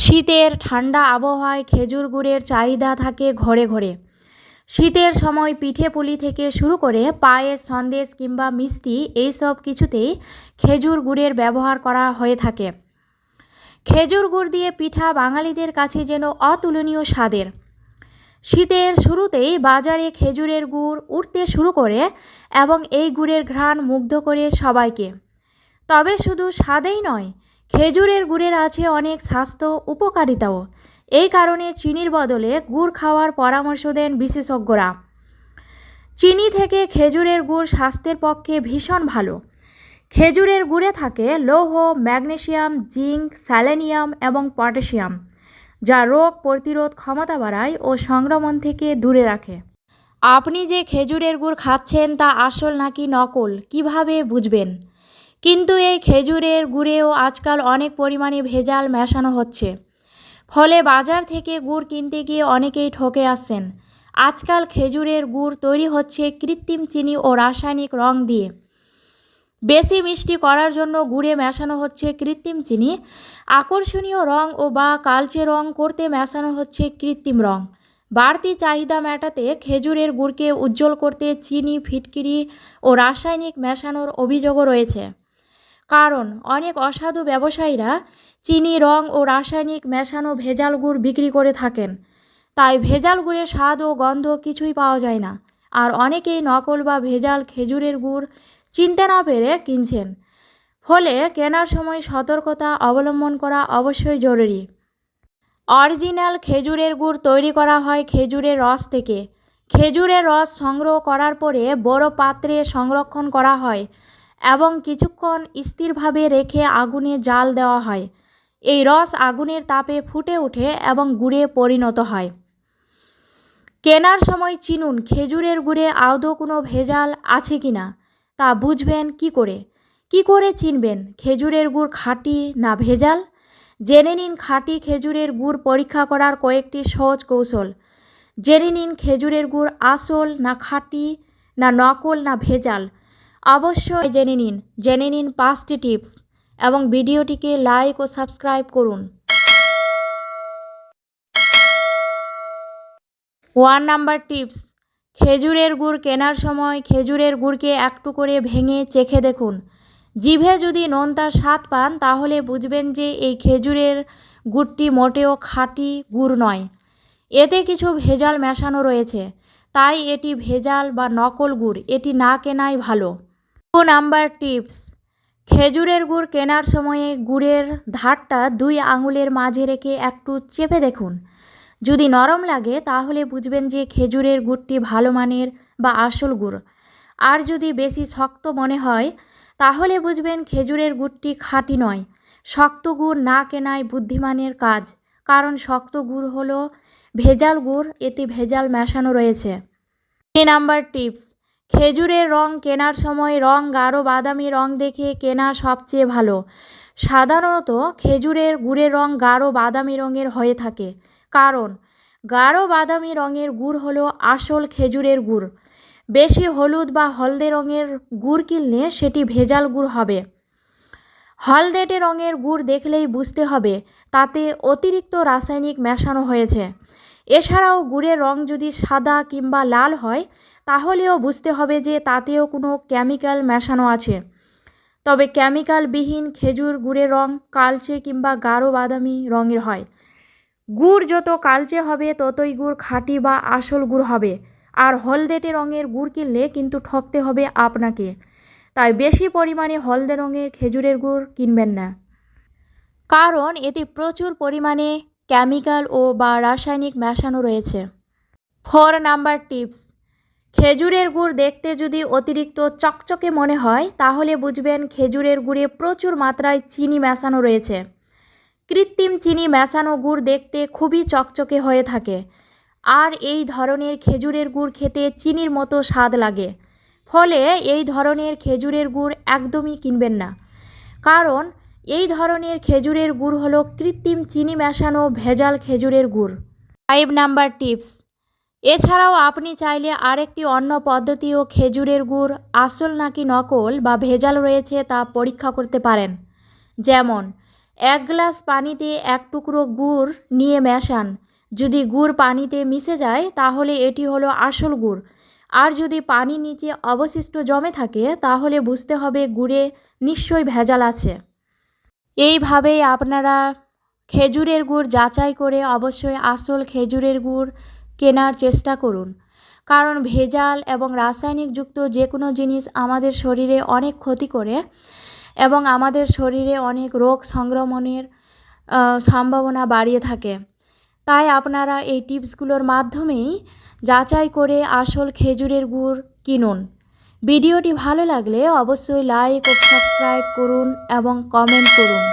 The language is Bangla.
শীতের ঠান্ডা আবহাওয়ায় খেজুর গুড়ের চাহিদা থাকে ঘরে ঘরে। শীতের সময় পিঠে পুলি থেকে শুরু করে পায়েস, সন্দেশ কিংবা মিষ্টি এইসব কিছুতেই খেজুর গুড়ের ব্যবহার করা হয়ে থাকে। খেজুর গুড় দিয়ে পিঠা বাঙালিদের কাছে যেন অতুলনীয় স্বাদের। শীতের শুরুতেই বাজারে খেজুরের গুড় উঠতে শুরু করে এবং এই গুড়ের ঘ্রাণ মুগ্ধ করে সবাইকে। তবে শুধু স্বাদেই নয় খেজুরের গুড়ের আছে অনেক স্বাস্থ্য উপকারিতাও। এই কারণে চিনির বদলে গুড় খাওয়ার পরামর্শ দেন বিশেষজ্ঞরা। চিনি থেকে খেজুরের গুড় স্বাস্থ্যের পক্ষে ভীষণ ভালো। খেজুরের গুড়ে থাকে লৌহ ম্যাগনেশিয়াম জিঙ্ক, স্যালেনিয়াম এবং পটাশিয়াম, যা রোগ প্রতিরোধ ক্ষমতা বাড়ায় ও সংক্রমণ থেকে দূরে রাখে। আপনি যে খেজুরের গুড় খাচ্ছেন তা আসল নাকি নকল, কীভাবে বুঝবেন? কিন্তু এই খেজুরের গুড়েও আজকাল অনেক পরিমাণে ভেজাল মেশানো হচ্ছে। ফলে বাজার থেকে গুড় কিনতে গিয়ে অনেকেই ঠকে আসছেন। আজকাল খেজুরের গুড় তৈরি হচ্ছে কৃত্রিম চিনি ও রাসায়নিক রং দিয়ে। বেশি মিষ্টি করার জন্য গুড়ে মেশানো হচ্ছে কৃত্রিম চিনি। আকর্ষণীয় রং ও বা কালচে রং করতে মেশানো হচ্ছে কৃত্রিম রং। বাড়তি চাহিদা মেটাতে খেজুরের গুড়কে উজ্জ্বল করতে চিনি, ফিটকিরি ও রাসায়নিক মেশানোর অভিযোগও রয়েছে। কারণ অনেক অসাধু ব্যবসায়ীরা চিনি, রং ও রাসায়নিক মেশানো ভেজাল গুড় বিক্রি করে থাকেন। তাই ভেজাল গুড়ের স্বাদ ও গন্ধ কিছুই পাওয়া যায় না। আর অনেকেই নকল বা ভেজাল খেজুরের গুড় চিনতে না পেরে কিনছেন। ফলে কেনার সময় সতর্কতা অবলম্বন করা অবশ্যই জরুরি। অরিজিনাল খেজুরের গুড় তৈরি করা হয় খেজুরের রস থেকে। খেজুরের রস সংগ্রহ করার পরে বড় পাত্রে সংরক্ষণ করা হয়। এবং কিছুক্ষণ স্থিরভাবে রেখে আগুনে জাল দেওয়া হয়। এই রস আগুনের তাপে ফুটে ওঠে এবং গুড়ে পরিণত হয়। কেনার সময় চিনুন, খেজুরের গুড়ে আদৌ কোনো ভেজাল আছে কি না, তা বুঝবেন কি করে? কি করে চিনবেন? খেজুরের গুড় খাঁটি না ভেজাল? জেনে নিন খাঁটি খেজুরের গুড় পরীক্ষা করার কয়েকটি সহজ কৌশল। জেনে নিন খেজুরের গুড় আসল না খাঁটি, না নকল, না ভেজাল। অবশ্যই জেনে নিন জেনে নিন পাঁচটি টিপস এবং ভিডিওটিকে লাইক ও সাবস্ক্রাইব করুন। ওয়ান নাম্বার টিপস, খেজুরের গুড় কেনার সময় খেজুরের গুড়কে একটু করে ভেঙে চেখে দেখুন। জিভে যদি নোনতার স্বাদ পান, তাহলে বুঝবেন যে এই খেজুরের গুড়টি মোটেও খাঁটি গুড় নয়। এতে কিছু ভেজাল মেশানো রয়েছে, তাই এটি ভেজাল বা নকল গুড়, এটি না কেনাই ভালো। Number tips. খেজুরের গুড় কেনার সময়ে গুড়ের ধারটা দুই আঙুলের মাঝে রেখে একটু চেপে দেখুন। যদি নরম লাগে, তাহলে বুঝবেন যে খেজুরের গুড়টি ভালো মানের বা আসল গুড়। আর যদি বেশি শক্ত মনে হয়, তাহলে বুঝবেন খেজুরের গুড়টি খাঁটি নয়। শক্ত গুড় না কেনাই বুদ্ধিমানের কাজ, কারণ শক্ত গুড় হলো ভেজাল গুড়, এতে ভেজাল মেশানো রয়েছে। তিন নাম্বার টিপস। খেজুরের রং কেনার সময় রং, গাঢ় বাদামি রং দেখে কেনা সবচেয়ে ভালো। সাধারণত খেজুরের গুড়ের রং গাঢ় বাদামি রঙের হয়ে থাকে। কারণ, গাঢ় বাদামি রঙের গুড় হলো আসল খেজুরের গুড়। বেশি হলুদ বা হলদে রঙের গুড় কিনলে সেটি ভেজাল গুড় হবে। হলদেটে রঙের গুড় দেখলেই বুঝতে হবে, তাতে অতিরিক্ত রাসায়নিক মেশানো হয়েছে। এছাড়াও গুড়ের রং যদি সাদা কিংবা লাল হয় তাহলেও বুঝতে হবে যে তাতেও কোনো কেমিক্যাল মেশানো আছে। তবে কেমিক্যালবিহীন খেজুর গুড়ের রং কালচে কিংবা গাঢ় বাদামি রঙের হয়। গুড় যত কালচে হবে, ততই গুড় খাঁটি বা আসল গুড় হবে। আর হলদেটে রঙের গুড় কিনলে কিন্তু ঠকতে হবে আপনাকে। তাই বেশি পরিমাণে হলদে রঙের খেজুরের গুড় কিনবেন না। কারণ এতে প্রচুর পরিমাণে কেমিক্যাল ও বা রাসায়নিক মেশানো রয়েছে। Four number tips. খেজুরের গুড় দেখতে যদি অতিরিক্ত চকচকে মনে হয়, তাহলে বুঝবেন খেজুরের গুড়ে প্রচুর মাত্রায় চিনি মেশানো রয়েছে। কৃত্রিম চিনি মেশানো গুড় দেখতে খুবই চকচকে হয়ে থাকে। আর এই ধরনের খেজুরের গুড় খেতে চিনির মতো স্বাদ লাগে। ফলে এই ধরনের খেজুরের গুড় একদমই কিনবেন না। কারণ এই ধরনের খেজুরের গুড় হলো কৃত্রিম চিনি মেশানো ভেজাল খেজুরের গুড়। Five number tips. এছাড়াও আপনি চাইলে আরেকটি অন্য পদ্ধতিও খেজুরের গুড়, আসল নাকি নকল বা ভেজাল রয়েছে তা পরীক্ষা করতে পারেন। যেমন, এক গ্লাস পানিতে এক টুকরো গুড় নিয়ে মেশান। যদি গুড় পানিতে মিশে যায়, তাহলে এটি হলো আসল গুড়। আর যদি পানি নিচে অবশিষ্ট জমে থাকে, তাহলে বুঝতে হবে গুড়ে নিশ্চয়ই ভেজাল আছে। এইভাবেই আপনারা খেজুরের গুড় যাচাই করে অবশ্যই আসল খেজুরের গুড় কেনার চেষ্টা করুন। কারণ ভেজাল এবং রাসায়নিকযুক্ত যে কোনো জিনিস আমাদের শরীরে অনেক ক্ষতি করে এবং আমাদের শরীরে অনেক রোগ সংক্রমণের সম্ভাবনা বাড়িয়ে থাকে। তাই আপনারা এই টিপসগুলোর মাধ্যমেই যাচাই করে আসল খেজুরের গুড় কিনুন। ভিডিওটি ভালো লাগলে অবশ্যই লাইক ও সাবস্ক্রাইব করুন এবং কমেন্ট করুন।